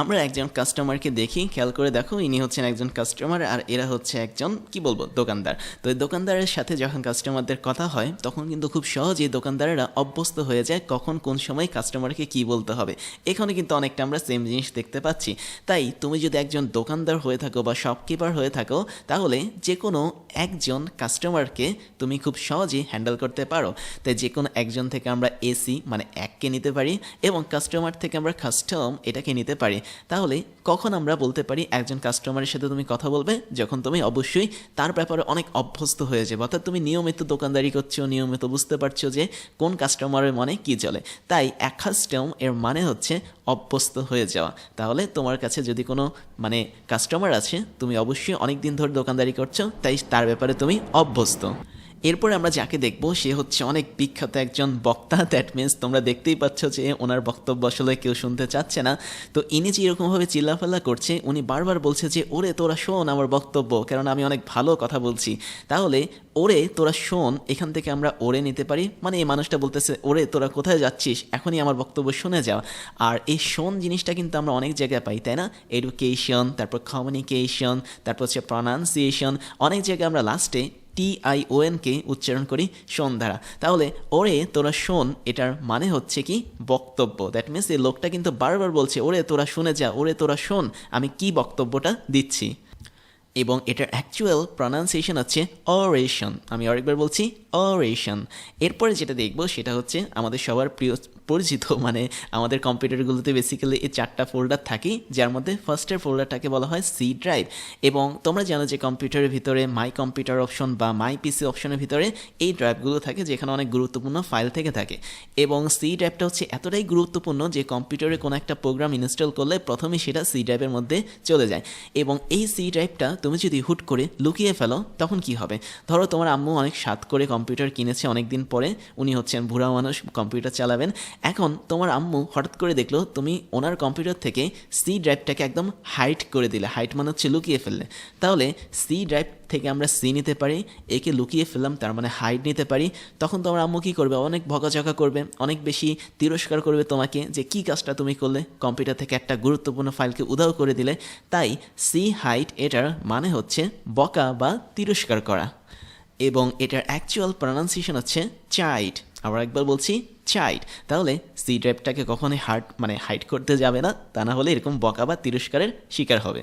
আমরা একজন কাস্টমারকে দেখি, খেয়াল করে দেখো, ইনি হচ্ছেন একজন কাস্টমার আর এরা হচ্ছে একজন, কি বলব, দোকানদার। তো এই দোকানদারের সাথে যখন কাস্টমারদের কথা হয়, তখন কিন্তু খুব সহজেই দোকানদারেরা অভ্যস্ত হয়ে যায় কখন কোন সময় কাস্টমারকে কি বলতে হবে। এখানে কিন্তু অনেকটা আমরা সেম জিনিস দেখতে পাচ্ছি। তাই তুমি যদি একজন দোকানদার হয়ে থাকো বা শপকিপার হয়ে থাকো, তাহলে যে কোনো একজন কাস্টমারকে তুমি খুব সহজেই হ্যান্ডেল করতে পারো। তাই যে কোনো একজন থেকে আমরা এসি মানে এককে নিতে পারি, এবং কাস্টমার থেকে আমরা কাস্টম এটাকে নিতে পারি। তাহলে কখন আমরা বলতে পারি একজন কাস্টমারের সাথে তুমি কথা বলবে? যখন তুমি অবশ্যই তার ব্যাপারে অনেক অভ্যস্ত হয়ে যাবে। অর্থাৎ তুমি নিয়মিত দোকানদারি করছ, নিয়মিত বুঝতে পারছ যে কোন কাস্টমারের মনে কি চলে। তাই অ্যাকাস্টম এর মানে হচ্ছে অভ্যস্ত হয়ে যাওয়া। তাহলে তোমার কাছে যদি কোনো মানে কাস্টমার আছে, তুমি অবশ্যই অনেক দিন ধরে দোকানদারি করছ, তাই তার ব্যাপারে তুমি অভ্যস্ত। এরপরে আমরা যাকে দেখব, সে হচ্ছে অনেক বিখ্যাত একজন বক্তা। দ্যাট মিন্স তোমরা দেখতেই পাচ্ছ যে ওনার বক্তব্য আসলে কেউ শুনতে চাচ্ছে না। তো ইনি যে এরকমভাবে চিল্লাফাল্লা করছে, উনি বারবার বলছে যে, ওরে, তোরা শোন আমার বক্তব্য কারণ আমি অনেক ভালো কথা বলছি। তাহলে, ওরে, তোরা শোন, এখান থেকে আমরা ওরে নিতে পারি? মানে এই মানুষটা বলতেছে, ওরে, তোরা কোথায় যাচ্ছিস? এখনই আমার বক্তব্য শুনে যাও। আর এই শোন জিনিসটা কিন্তু আমরা অনেক জায়গায় পাই, তাই না? এডুকেশন তারপর কমিউনিকেশন তারপর হচ্ছে প্রনাউন্সিয়েশন অনেক জায়গায় আমরা লাস্টে টি আই ও এনকে উচ্চারণ করি শোন দ্বারা। তাহলে ওরে তোরা শোন, এটার মানে হচ্ছে কি বক্তব্য। দ্যাট মিনস এই লোকটা কিন্তু বারবার বলছে, ওরে তোরা শুনে যা, ওরে তোরা শোন, আমি কি বক্তব্যটা দিচ্ছি? এবং এটার অ্যাকচুয়াল প্রনাউন্সিয়েশন হচ্ছে অরেশন আমি আরেকবার বলছি অরেশন এরপরে যেটা দেখব সেটা হচ্ছে আমাদের সবার প্রিয় পরিচিত মানে আমাদের কম্পিউটারগুলোতে বেসিক্যালি এই চারটা ফোল্ডার থাকে, যার মধ্যে ফার্স্টের ফোল্ডারটাকে বলা হয় সি ড্রাইভ এবং তোমরা জানো যে কম্পিউটারের ভিতরে মাই কম্পিউটার অপশন বা মাই পিসি অপশনের ভিতরে এই ড্রাইভগুলো থাকে, যেখানে অনেক গুরুত্বপূর্ণ ফাইল থেকে থাকে। এবং সি ড্রাইভটা হচ্ছে এতটাই গুরুত্বপূর্ণ যে কম্পিউটারে কোনো একটা প্রোগ্রাম ইনস্টল করলে প্রথমে সেটা সি ড্রাইভের মধ্যে চলে যায়। এবং এই সি ড্রাইভটা তুমি যদি হুট করে লুকিয়ে ফেলো, তখন কি হবে? ধরো তোমার আম্মু অনেক সাত করে কম্পিউটার কিনেছে অনেক দিন পরে, উনি হচ্ছেন বুড়া মানুষ, কম্পিউটার চালাবেন। এখন তোমার আম্মু হঠাৎ করে দেখল তুমি ওনার কম্পিউটার থেকে সি ড্রাইভটাকে একদম হাইট করে দিলে। হাইট মানে হচ্ছে লুকিয়ে ফেললে। তাহলে সি ড্রাইভ থেকে আমরা সি নিতে পারি, একে লুকিয়ে ফেললাম, তার মানে হাইট নিতে পারি, তখন তোমার আম্মু কী করবে? অনেক ভকাঝকা করবে, অনেক বেশি তিরস্কার করবে তোমাকে যে কি কাজটা তুমি করলে? কম্পিউটার থেকে একটা গুরুত্বপূর্ণ ফাইলকে উধাও করে দিলে। তাই সি হাইট এটার মানে হচ্ছে বকা বা তিরস্কার করা। এবং এটার অ্যাকচুয়াল প্রনাউন্সিয়েশন হচ্ছে চাইড আবার একবার বলছি চাইড তাহলে সি ড্রাইভটাকে কখনোই হার্ট মানে হাইট করতে যাবে না, তা না হলে এরকম বকা বা তিরস্কারের শিকার হবে।